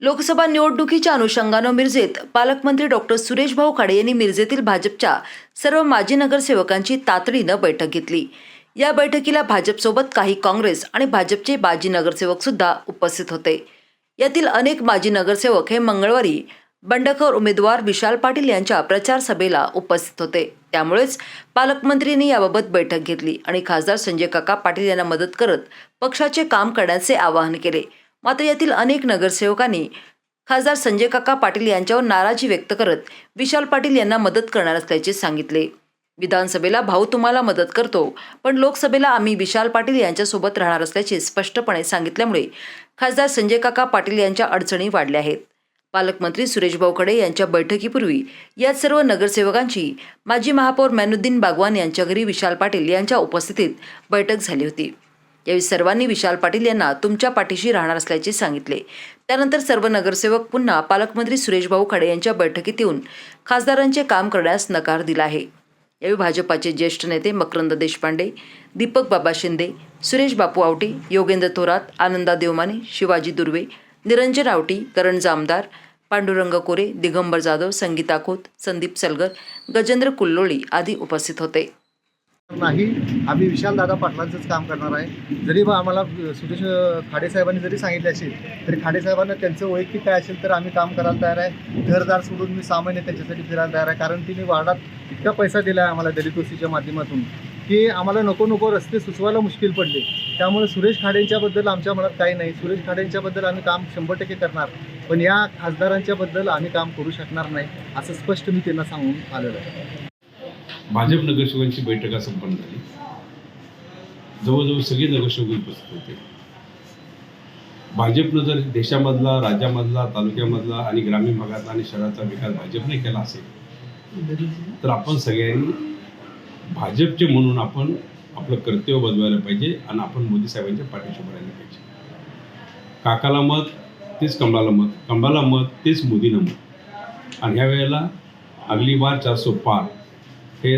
लोकसभा निवडणुकीच्या अनुषंगानं मिरजेत पालकमंत्री डॉक्टर सुरेश भाऊ खाडे यांनी मिरजेतील भाजपच्या सर्व माजी नगरसेवकांची तातडीनं बैठक घेतली. या बैठकीला भाजपसोबत काही काँग्रेस आणि भाजपचे माजी नगरसेवक सुद्धा उपस्थित होते. यातील अनेक माजी नगरसेवक हे मंगळवारी बंडखोर उमेदवार विशाल पाटील यांच्या प्रचार सभेला उपस्थित होते. त्यामुळेच पालकमंत्र्यांनी याबाबत बैठक घेतली आणि खासदार संजय काका पाटील यांना मदत करत पक्षाचे काम करण्याचे आवाहन केले. मात्र यातील अनेक नगरसेवकांनी खासदार संजय काका पाटील यांच्यावर नाराजी व्यक्त करत विशाल पाटील यांना मदत करणार असल्याचे सांगितले. विधानसभेला भाऊ तुम्हाला मदत करतो पण लोकसभेला आम्ही विशाल पाटील यांच्यासोबत राहणार असल्याचे स्पष्टपणे सांगितल्यामुळे खासदार संजय काका पाटील यांच्या अडचणी वाढल्या आहेत. पालकमंत्री सुरेश भाऊ खडे यांच्या बैठकीपूर्वी या सर्व नगरसेवकांची माजी महापौर मैनुद्दीन बागवान यांच्या घरी विशाल पाटील यांच्या उपस्थितीत बैठक झाली होती. यावेळी सर्वांनी विशाल पाटील यांना तुमच्या पाठीशी राहणार असल्याचे सांगितले. त्यानंतर सर्व नगरसेवक पुन्हा पालकमंत्री सुरेश भाऊ खाडे यांच्या बैठकीत येऊन खासदारांचे काम करण्यास नकार दिला आहे. यावेळी भाजपाचे ज्येष्ठ नेते मकरंद देशपांडे दीपक बाबा शिंदे सुरेश बापू आवटी योगेंद्र थोरात आनंदा देवमाने शिवाजी दुर्वे निरंजन आवटी करण जामदार पांडुरंग कोरे दिगंबर जाधव संगीता खोत संदीप सलगर गजेंद्र कुल्लोळी आदी उपस्थित होते. नाही आम्ही विशालदादा पाटलांचंच काम करणार आहे. जरी बा आम्हाला सुरेश खाडेसाहेबांनी जरी सांगितले असेल तरी खाडेसाहेबांना त्यांचं वैयक्तिक काय असेल तर आम्ही काम करायला तयार आहे. घरदार सोडून मी सामान्य त्यांच्यासाठी फिरायला तयार आहे. कारण तिने वार्डात इतका पैसा दिला आहे आम्हाला दलित वस्तीच्या माध्यमातून की आम्हाला नको नको रस्ते सुचवायला मुश्किल पडले. त्यामुळे सुरेश खाडेंच्याबद्दल आमच्या मनात काही नाही. सुरेश खाडेंच्याबद्दल आम्ही काम शंभर टक्के करणार पण या खासदारांच्याबद्दल आम्ही काम करू शकणार नाही असं स्पष्ट मी त्यांना सांगून आलेलं आहे. भाजप नगरसेवकांची बैठका संपन्न झाली. जवळजवळ सगळे नगरसेवक उपस्थित होते. भाजपनं जर देशामधला राज्यामधला तालुक्यामधला आणि ग्रामीण भागातला आणि शहराचा विकास भाजपने केला असेल तर आपण सगळ्यांनी भाजपचे म्हणून आपण आपलं कर्तव्य बजवायला पाहिजे आणि आपण मोदी साहेबांच्या पाठीशी राहायला पाहिजे. काकाला मत तेच कमलाला मत. कमलाला मत तेच मोदीनं मत. आणि ह्या वेळेला अगली बार चारसो पार. हे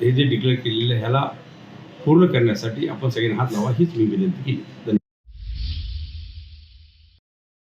हे जे डिक्लेअर केलेलं आहे ह्याला पूर्ण करण्यासाठी आपण सगळ्यांनी हात लावा हीच मी विनंती केली. धन्यवाद.